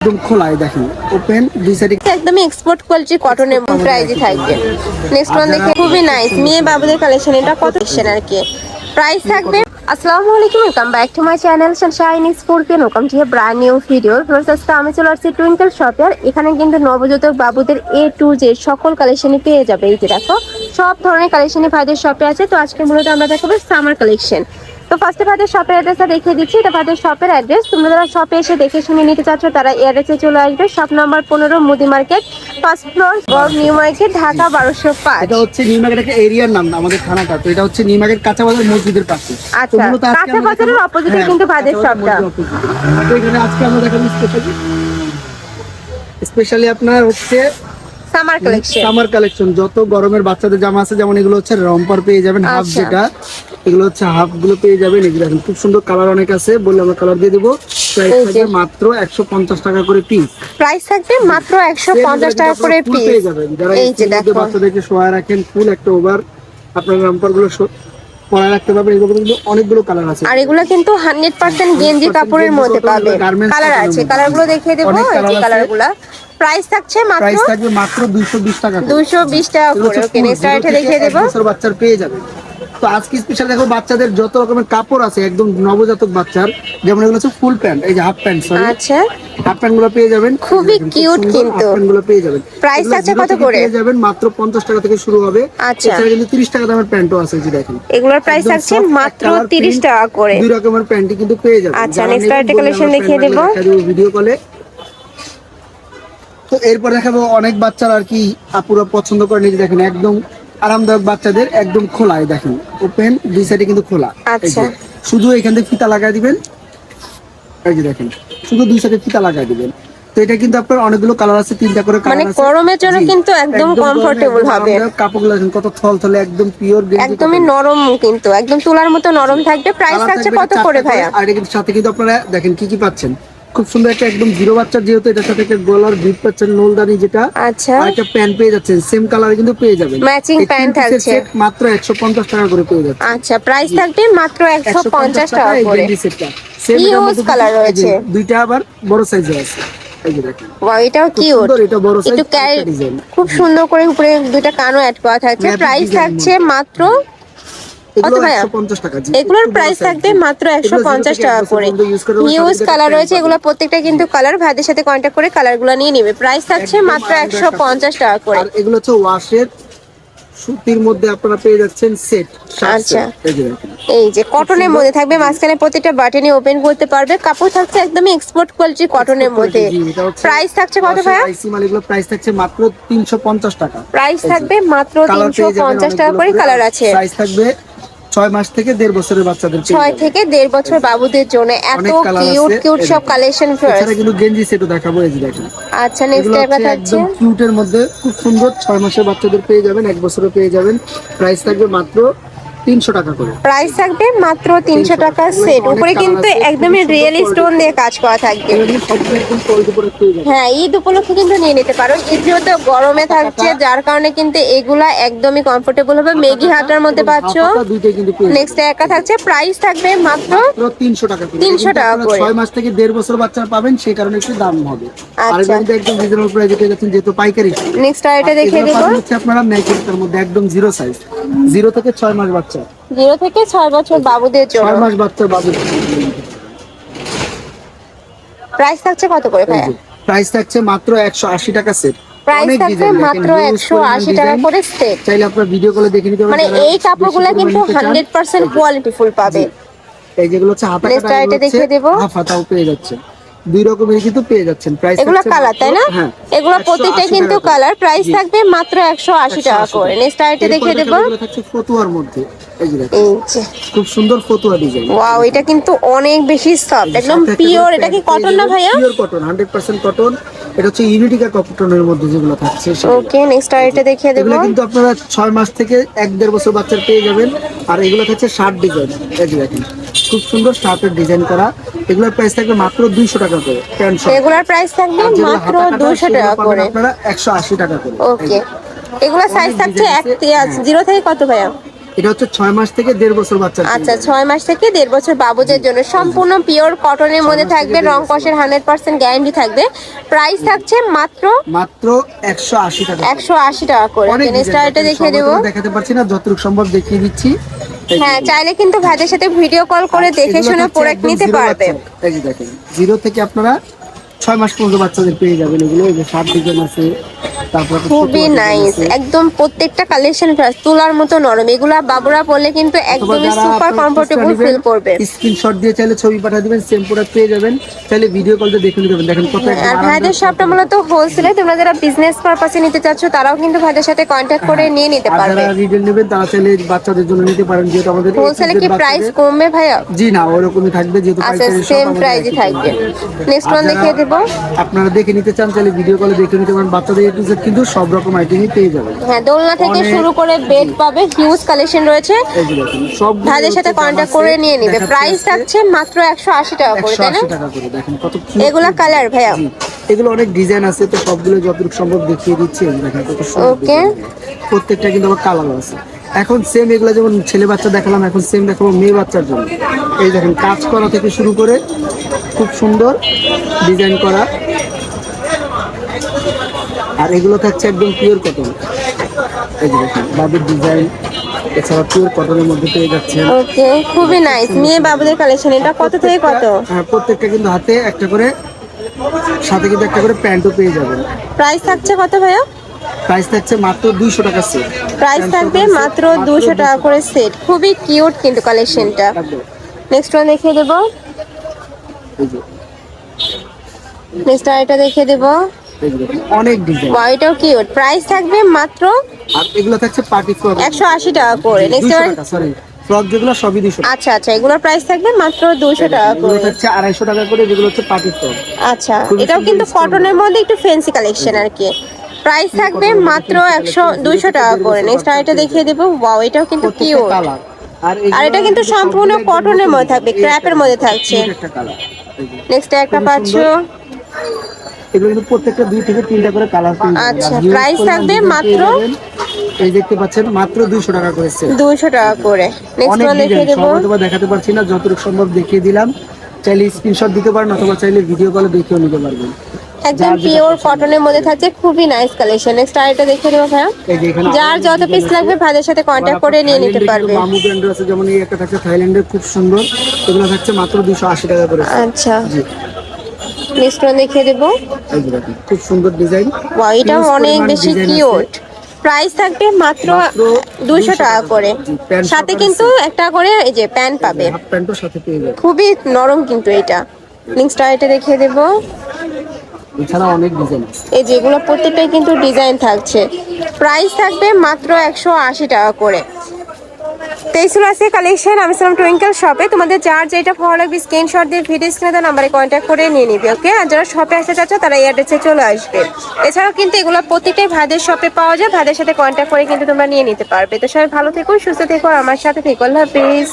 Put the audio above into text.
একদম খোলায় দেখেন ওপেন দুই সাইডে একদমই এক্সপোর্ট কোয়ালিটি কটনের প্রাইজই থাকবে নেক্সট ওয়ান দেখে খুবই নাইস মেয়ে বাবুদের কালেকশন এটা কত আর কি? প্রাইস থাকবে। আসসালামু আলাইকুম welcome back to my channel sunshine scorpion welcome to brand new video প্রসেসটা আমি চলে আসছি টুইঙ্কেল শপে আর এখানে কিন্তু নবজাতক বাবুদের এ টু জে সকল কালেকশনই পেয়ে যাবে। এই যে দেখো সব ধরনের কালেকশনই ভাইদের শপে আছে। তো আজকে মূলত আমরা দেখাবো সামার কালেকশন তো ফার্স্টে ভাইদের শপের অ্যাড্রেসটা দেখিয়ে দিচ্ছি। এটা ভাইদের শপের অ্যাড্রেস তোমরা যারা শপে এসে দেখে শুনে নিতে চাচ্ছ তারা এই অ্যাড্রেসে চলে আসবে। শপ নাম্বার পনেরো মুদি মার্কেট ফার্স্ট ফ্লোর গড় নিউ মার্কেট ঢাকা বারোশো পাঁচ। এটা হচ্ছে নিউমার্কেট একটা এরিয়ার নাম আমাদের থানাটা। তো এটা হচ্ছে নিউমার্কেট কাঁচা বাজার মসজিদের পাশে। আচ্ছা, কাঁচা বাজারের হ্যাঁ, কিন্তু। মসজিদের opposite। তো এখানে আজকে আমরা দেখাবো স্পেশালি স্পেশালি আপনার হচ্ছে সামার কালেকশন সামার কালেকশন যত গরমের বাচ্চাদের জামা আছে যেমন এগুলো হচ্ছে রম্পার পেয়ে যাবেন হাফ আচ্ছা। যেটা। এগুলো হচ্ছে হাফগুলো পেয়ে যাবেন। এগুলো খুব সুন্দর কালার অনেক আছে বললে আমরা কালার দিয়ে দেবো। মাত্র একশো পঞ্চাশ টাকা করে পিস প্রাইস থাকবে মাত্র একশো পঞ্চাশ টাকা করে পিস পেয়ে যাবেন। যারা এই যে দেখো। বাচ্চাদেরকে শোয়া রাখেন ফুল একটা ওভার আপনার রাম্পারগুলো পরা রাখতে পারবেন। এগুলো কিন্তু অনেকগুলো কালার আছে। আর এগুলো কিন্তু হান্ড্রেড পার্সেন্ট গেঞ্জি কাপড়ের মধ্যে পাবে। কালার আছে। মধ্যে। কালারগুলো দেখিয়ে দেবো এই colour যে আছে। কালারগুলা প্রাইস থাকছে মাত্র প্রাইস থাকবে মাত্র দুইশো বিশ টাকা করে। দুশো বিশ টাকা করে। ওকে নেক্সট দেখিয়ে দেবো। বাচ্চার পেয়ে যাবে। তো আজকে স্পেশাল দেখো বাচ্চাদের যত রকমের কাপড় আছে একদম নবজাতক বাচ্চার। যেমন এগুলো হচ্ছে ফুল প্যান্ট এই যে হাফ প্যান্ট সরি আচ্ছা। হাফ প্যান্টগুলো পেয়ে যাবেন। খুবই সুন্দর কিন্তু। half pant গুলো পেয়ে যাবেন। এগুলো আছে কত করে? পেয়ে যাবেন মাত্র পঞ্চাশ টাকা থেকে শুরু হবে। আচ্ছা। এছাড়া কিন্তু তিরিশ টাকা দামের প্যান্টও আছে এই যে দেখেন। এগুলোর প্রাইস এক মাত্র colour তিরিশ print, টাকা করে। দুই রকমের প্যান্টই কিন্তু পেয়ে যাবেন। আচ্ছা, নেবেন আরেকটা বললে দেখিয়ে প্যান্ট দেবো। ভিডিও কলে তো এরপর দেখাবো অনেক বাচ্চারা আর কি আপুরা পছন্দ করে নিজে দেখেন একদম আরামদায়ক বাচ্চাদের একদম খোলায় দেখেন ওপেন দুই সাইডে কিন্তু খোলা। আচ্ছা। শুধু এখান থেকে ফিতা লাগাই দিবেন। এই যে দেখেন শুধু দুই সাইডে ফিতা লাগাই দিবেন। তো এটা কিন্তু আপনার অনেকগুলো কালার আছে তিনটা করে কালার মানে গরমের জন্য কিন্তু একদম একদম হবে। কাপড়গুলো দেখেন কত থল থলে একদম পিওর একদমই নরম কিন্তু একদম তুলার মতো নরম থাকবে। প্রাইস থাকছে কত করে ভাইয়া? আর কিন্তু সাথে কিন্তু আপনারা দেখেন কি কি পাচ্ছেন। খুব সুন্দর একটা একদম জিরো বাচ্চার যেহেতু এটার সাথে একটা গলার ভিপ পাচ্ছেন নোলদানি যেটা আচ্ছা। আর একটা প্যান্ট পেয়ে যাচ্ছেন সেম কালারে কিন্তু পেয়ে যাবেন। Piece এর থাকছে। মাত্র একশো পঞ্চাশ টাকা করে পেয়ে যাচ্ছে আচ্ছা প্রাইস থাকবে মাত্র একশো পঞ্চাশ টাকা করে। সেম colour রয়েছে। দুইটা আবার বড় সাইজে আছে। এটাও কিউট একটু খুব সুন্দর করে উপরে দুইটা কানও অ্যাড করা থাকছে। প্রাইস থাকছে মাত্র এগুলো ভাইয়া? 150 টাকা জি এগুলোর প্রাইস থাকবে মাত্র একশো পঞ্চাশ টাকা করে। সাথে কালার রয়েছে। এগুলো প্রত্যেকটা কিন্তু কালার ভাইদের সাথে কন্ট্যাক্ট করে কালারগুলো নিয়ে নেবে। প্রাইস থাকছে মাত্র একশো পঞ্চাশ টাকা করে। এগুলো হচ্ছে ওয়াশের সুতির মধ্যে আপনারা পেয়ে যাচ্ছেন সেট আচ্ছা। এই যে কটনের মধ্যে থাকবে মাঝখানে প্রত্যেকটা বাটনে ওপেন করতে পারবে। কাপড় থাকছে একদমই এক্সপোর্ট কোয়ালিটি কটনের মধ্যে। প্রাইস থাকছে কত ভাইয়া? আইসি মাল প্রাইস থাকছে মাত্র 350 টাকা। প্রাইস থাকবে মাত্র কালার তিনশো পঞ্চাশ টাকা করে কালার আছে। প্রাইস থাকবে 6 মাস থেকে দেড় বছরের বাচ্চাদের ছয় থেকে দেড় বছর বাবুদের জন্য এত কিউট কিউট সব কালেকশন এছাড়া কিন্তু গেঞ্জি সেটও দেখাবো এই যে দেখেন আচ্ছা নেক্সট এর কথা হচ্ছে? একদম কিউটের মধ্যে খুব সুন্দর ছয় মাসের বাচ্চাদের পেয়ে যাবেন এক বছরও পেয়ে যাবেন। প্রাইস থাকবে মাত্র 300 টাকা করে। প্রাইস থাকবে মাত্র তিনশো 300 টাকা সেট। উপরে কিন্তু একদমই রিয়েল স্টোন দিয়ে কাজ করা থাকবে। হ্যাঁ ঈদ উপলক্ষে কিন্তু নিয়ে নিতে পারো। ঈদ যেহেতু গরমে থাকছে যার কারণে কিন্তু এগুলা একদমই কমফোর্টেবল হবে। মেগি হাটার মধ্যে পাচ্ছ। নেক্সট একা থাকছে। প্রাইস থাকবে মাত্র মাত্র 300 টাকা করে। 300 টাকা করে। 6 মাস থেকে 1.5 বছর বাচ্চা পাবেন সেই কারণে একটু দাম হবে। আর আচ্ছা। কিন্তু একদম রিজনেবল প্রাইসে পেয়ে যাচ্ছেন যেহেতু পাইকারি। নেক্সট আর এটা দেখিয়ে দেবো। আপনারা মধ্যে একদম জিরো সাইজ জিরো থেকে 6 মাস বাচ্চা জিরো থেকে ছয় বছর বাবুদের 6 জন্য মাস বাচ্চার বাজেট প্রাইস থাকছে কত করে ভাইয়া? প্রাইস থাকছে মাত্র 180 টাকা সেট। প্রাইস থাকবে মাত্র একশো আশি টাকা করে সেট। চাইলে আপনারা ভিডিও কলে দেখে নিতে পারেন মানে এই কাপড়গুলো কিন্তু নিতে চান। হান্ড্রেড পার্সেন্ট কোয়ালিটি ফুল পাবে। এই যেগুলো হচ্ছে হাতা কাটা দেখিয়ে দেবো। হাফ হাতাও পেয়ে যাচ্ছে। দুই রকমের কিন্তু পেয়ে যাচ্ছেন। প্রাইস এগুলো কালার তাই না? হ্যাঁ এগুলো 180 টাকা কিন্তু কালার প্রাইস থাকবে মাত্র একশো আশি টাকা করে। নেক্সট এরপর দেখিয়ে দেবো। এগুলো থাকছে ফতুয়ার মধ্যে। খুব সুন্দর ফতুয়া ডিজাইন ওয়াও এটা কিন্তু অনেক বেশি সফট একদম পিওর এটা কি কটন না ভাইয়া? পিওর কটন 100% কটন এটা হচ্ছে ইউনিটিকা কটনের মধ্যে যেগুলো থাকছে। ওকে নেক্সট আরেকটা দেখিয়ে দেবো। এগুলো কিন্তু আপনারা ছয় মাস থেকে এক দেড় বছর বাচ্চার পেয়ে যাবেন। আর এগুলো থাকছে শার্ট ডিজাইন এই দেখেন খুব সুন্দর শার্টের ডিজাইন করা। এগুলোর প্রাইস থাকবে মাত্র দুইশো টাকা করে প্যান্ট শার্ট এগুলোর প্রাইস থাকবে মাত্র দুশো টাকা করে। আপনারা একশো আশি টাকা করে। ওকে। এগুলো সাইজ থাকছে design এক হ্যাঁ। জিরো থেকে কত ভাইয়া? এটা হচ্ছে ছয় মাস থেকে দেড় বছর বাচ্চা আচ্ছা ছয় মাস থেকে দেড় বছর বাবুদের জন্য। সম্পূর্ণ পিওর কটনের মধ্যে থাকবে রং। কষের হান্ড্রেড পার্সেন্ট গ্যারান্টি থাকবে। প্রাইস থাকছে মাত্র মাত্র একশো আশি টাকা একশো আশি টাকা করে। অনেক স্টাইলটা দেখিয়ে দেবো? দেখাতে পারছি না যতটুকু সম্ভব দেখিয়ে দিচ্ছি। হ্যাঁ চাইলে কিন্তু ভাইদের সাথে ভিডিও কল করে দেখে শুনে প্রোডাক্ট নিতে পারবেন পারবে। এই যে দেখেন জিরো থেকে আপনারা ছয় মাস পর্যন্ত বাচ্চাদের পেয়ে যাবেন এগুলো এই যে সাত ডিজাইন আছে খুবই নাইস একদম প্রত্যেকটা কালেকশন তুলার মতো নরম এগুলা বাবুরা পরলে কিন্তু একদমই সুপার কমফোর্টেবল ফিল করবে। স্ক্রিনশট দিয়ে চাইলে ছবি পাঠিয়ে দিবেন সেম প্রোডাক্ট পেয়ে যাবেন। চাইলে ভিডিও কল দিয়ে দেখে নিতে পারবেন। দেখেন কত আর ভাইদের শপটা মূলত হোলসেলে তোমরা যারা বিজনেস পারপাসে নিতে চাচ্ছ তারাও কিন্তু ভাইদের সাথে কন্ট্যাক্ট করে নিয়ে নিতে পারবে যারা রিটেল নেবেন তারা চাইলে বাচ্চাদের জন্য নিতে পারেন যেহেতু আমাদের হোলসেলে কি প্রাইস কমবে ভাইয়া? জি না ওরকমই থাকবে যেহেতু আচ্ছা সেম আমাদের প্রাইসই থাকবে। নেক্সট ওয়ান দেখিয়ে দেবো। আপনারা দেখে নিতে চান তাহলে ভিডিও কলে দেখে নিতে পারেন বাচ্চাদের এ টু জেড কিন্তু সব রকম আইটেমই পেয়ে যাবেন। হ্যাঁ দোলনা থেকে শুরু করে বেড পাবে হিউজ কালেকশন রয়েছে। সব ভাইদের সাথে কন্ট্যাক্ট করে নিয়ে নিবে। প্রাইস থাকছে মাত্র একশো আশি টাকা করে তাই না? আশি টাকা করে দেখেন কত এগুলা কালার ভাইয়া। এগুলো অনেক ডিজাইন আছে তো সবগুলো যতটুকু সম্ভব দেখিয়ে দিচ্ছি এই দেখেন কত সুন্দর design। প্রত্যেকটা কিন্তু আবার কালার আছে। এখন সেম এগুলো যেমন ছেলে বাচ্চা দেখালাম এখন সেম দেখাবো মেয়ে বাচ্চার জন্য। এই দেখেন কাজ করা থেকে শুরু করে খুব সুন্দর ডিজাইন করা। আর এগুলো থাকছে একদম পিওর কটন এই যে দেখেন বাবুর ডিজাইন এছাড়া পিওর কটনের মধ্যে পেয়ে যাচ্ছেন। ওকে খুবই নাইস মেয়ে বাবুদের কালেকশন এটা কত থেকে কত? হ্যাঁ প্রত্যেকটা কিন্তু হাতে একটা করে সাথে কিন্তু একটা করে প্যান্টও পেয়ে যাবেন। প্রাইস থাকছে কত ভাইয়া? প্রাইস থাকছে মাত্র দুইশো টাকা সেট প্রাইস থাকবে মাত্র দুশো টাকা করে সেট খুবই কিউট কিন্তু কালেকশনটা নেক্সট ওয়ান দেখিয়ে দেবো। নেক্সট আরেকটা দেখিয়ে দেবো। অনেক ডিজাইন ওয়াও, এটাও কিউট প্রাইস থাকবে মাত্র আর এগুলো থাকছে পার্টি ফ্রক একশো আশি টাকা করে। নেক্সট সরি ফ্রক যেগুলো সবই দুশো আচ্ছা আচ্ছা এগুলোর প্রাইস থাকবে মাত্র দুশো টাকা এগুলো করে। থাকছে আড়াইশো টাকা করে যেগুলো হচ্ছে পার্টি ফ্রক আচ্ছা এটাও কিন্তু কটনের মধ্যে একটু ফ্যান্সি কালেকশন আর কি। প্রাইস থাকবে মাত্র একশো দুইশো টাকা করে। নেক্সট আরেকটা দেখিয়ে দেবো। ওয়াও এটাও কিন্তু কিউট আর এটা কিন্তু সম্পূর্ণ কটনের মধ্যে থাকবে ক্র্যাপের মধ্যে থাকছে। নেক্সট একটা পাচ্ছ। এগুলো কিন্তু প্রত্যেকটা দুই থেকে তিনটা করে কালার আচ্ছা, করলে থাকবে মাত্র- এই দেখতে পাচ্ছেন মাত্র দুইশো টাকা করে টাকা করে। নেক্সট ওয়ান দেখিয়ে ডিজাইন অথবা দেখাতে পারছি না যতটুকু সম্ভব দেখিয়ে দিলাম। চাইলে স্ক্রিনশট দিতে পারেন অথবা চাইলে ভিডিও কলে দেখেও নিতে পারবেন। একদম পিওর কটনের মধ্যে থাকছে খুবই নাইস কালেকশন নেক্সট আরেকটা দেখিয়ে দেবো ভাইয়া। যার যত পিস লাগবে ভাইদের সাথে কন্ট্যাক্ট করে নিয়ে নিতে পারবে। মামু ব্র্যান্ডের আছে যেমন এই একটা থাকছে থাইল্যান্ডের খুব সুন্দর। এগুলো থাকছে মাত্র দুশো আশি টাকা করে আচ্ছা। জি। নেক্সট ওয়ান দেখিয়ে দেবো খুব সুন্দর ডিজাইন ওয়াও Huge অনেক বেশি। কিউট প্রাইস থাকবে মাত্র 200 টাকা করে। সাথে কিন্তু একটা করে এই যে প্যান্ট পাবে। খুবই নরম কিন্তু এটা। নেক্সট আরেকটা দেখিয়ে দেবো। এছাড়া অনেক ডিজাইন এই যেগুলো প্রত্যেকটাই কিন্তু ডিজাইন থাকছে। প্রাইস থাকবে মাত্র একশো আশি টাকা করে। তেইশুল আছে কালেকশন আমি ছিলাম টুইঙ্কেল শপে তোমাদের যার যেটা ভালো লাগবে স্ক্রিনশট দিয়ে ভিডিও স্ক্রিনে দেওয়া নাম্বারে কন্ট্যাক্ট করে নিয়ে নিবি ওকে আর যারা শপে আসতে চাচ্ছ, তারা এই চলে আসবে। এছাড়াও কিন্তু এগুলো প্রত্যেকটাই ভাইদের শপে পাওয়া যায়, ভাইদের সাথে কন্ট্যাক্ট করে কিন্তু তোমরা নিয়ে নিতে পারবে। তো সবাই ভালো থেকো, সুস্থ থেকো আমার সাথে থেকো। আল্লাহ হাফিজ।